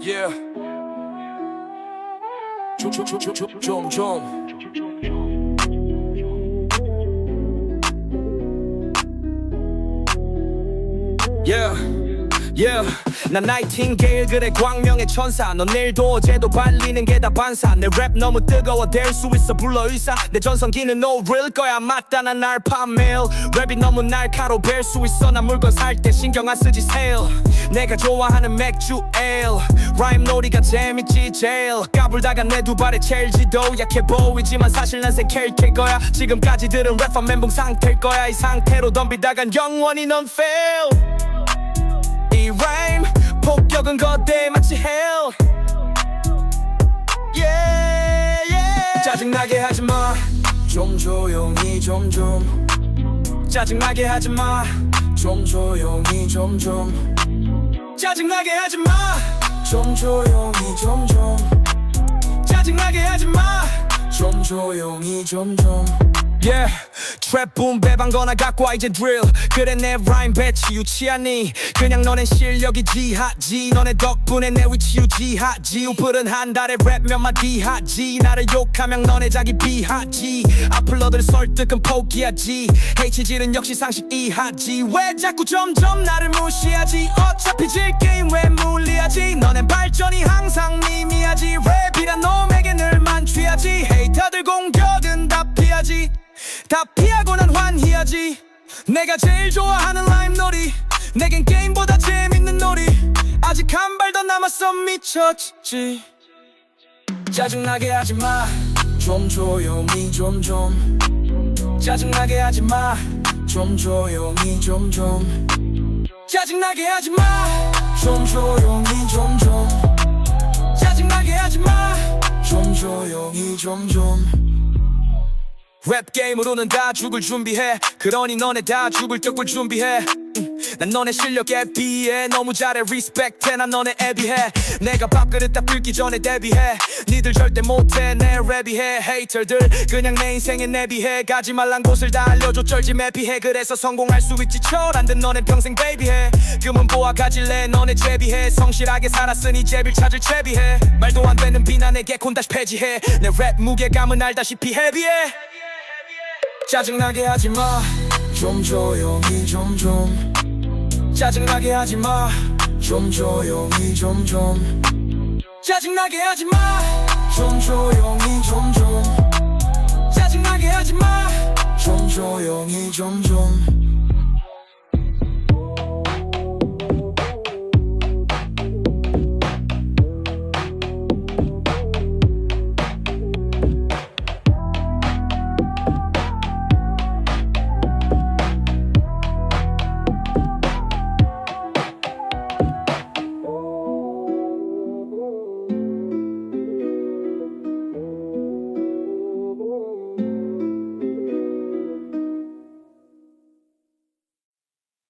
Yeah. 좀, 좀, 좀, 좀, 좀, 좀. Yeah. Yeah. 난 나이팅게일 그래 광명의 천사. 넌 내일도 어제도 발리는 게 다 반사. 내 랩 너무 뜨거워 될 수 있어 불러 의사. 내 전성기는 no real 거야. 맞다 난 알파 메일 랩이 너무 날카로워 뵐수 있어. 난 물건 살 때 신경 안 쓰지 세일 내가 좋아하는 맥주 에일 라임 놀이가 재밌지 제일 까불다가 내 두 발에 첼지도 약해 보이지만 사실 난 새 켈켈 거야. 지금까지 들은 랩한 멘붕 상태일 거야. 이 상태로 덤비다간 영원히 넌 fail 짜증나게 하지마. 좀 조용히 좀 좀. 짜증나게 하지마. 좀 조용히 좀 좀. 짜증나게 하지마. 좀 조용히 좀 좀. 짜증나게 하지마. 좀 조용히 좀 좀 Yeah. 트랩 붐 배방 거나 갖고 와 이제 drill. 그래 내 라임 배치 유치하니? 그냥 너네 실력이 지 하지. 너네 덕분에 내 위치 유지하지. 우플은 한 달에 랩 몇 마디 하지. 나를 욕하면 너네 자기 비하지. 앞플러들 설득은 포기하지. H질은 역시 상식 이하지. 왜 자꾸 점점 나를 무시하지? 어차피 질 게임 왜 물리하지? 너네 발전이 항상 미미하지. 랩이란 놈에게 늘 만취하지? 헤이터들 공격은 다 피하지 다 피하고 난 환희하지. 내가 제일 좋아하는 라임 놀이 내겐 게임보다 재밌는 놀이. 아직 한 발 더 남았어 미쳤지. 짜증나게 하지마. 좀 조용히 좀좀. 짜증나게 하지마. 좀 조용히 좀좀. 짜증나게 하지마. 좀 조용히 좀좀. 짜증나게 하지마. 좀 조용히 좀좀 랩 게임으로는 다 죽을 준비해. 그러니 너네 다 죽을 격을 준비해. 음, 난 너네 실력에 비해 너무 잘해. 리스펙트해. 난 너네 애비해. 내가 밥그릇 다 끓기 전에 데뷔해. 니들 절대 못해. 내 랩이해. 헤이터들 그냥 내 인생에 내비해. 가지 말란 곳을 다 알려줘. 쩔지 매비해. 그래서 성공할 수 있지. 철안 든 너넨 평생 베이비해. 금은 보아 가질래. 너네 제비해. 성실하게 살았으니 제비를 찾을 제비해. 말도 안 되는 비난에 개콘 다시 폐지해. 내 랩 무게감은 알다시피 헤비해 짜증나게 하지마. 좀 조용히 좀좀. 짜증나게 하지마. 좀 조용히 좀좀. 짜증나게 하지마. 좀 조용히 좀좀. 짜증나게 하지마. 좀 조용히 좀좀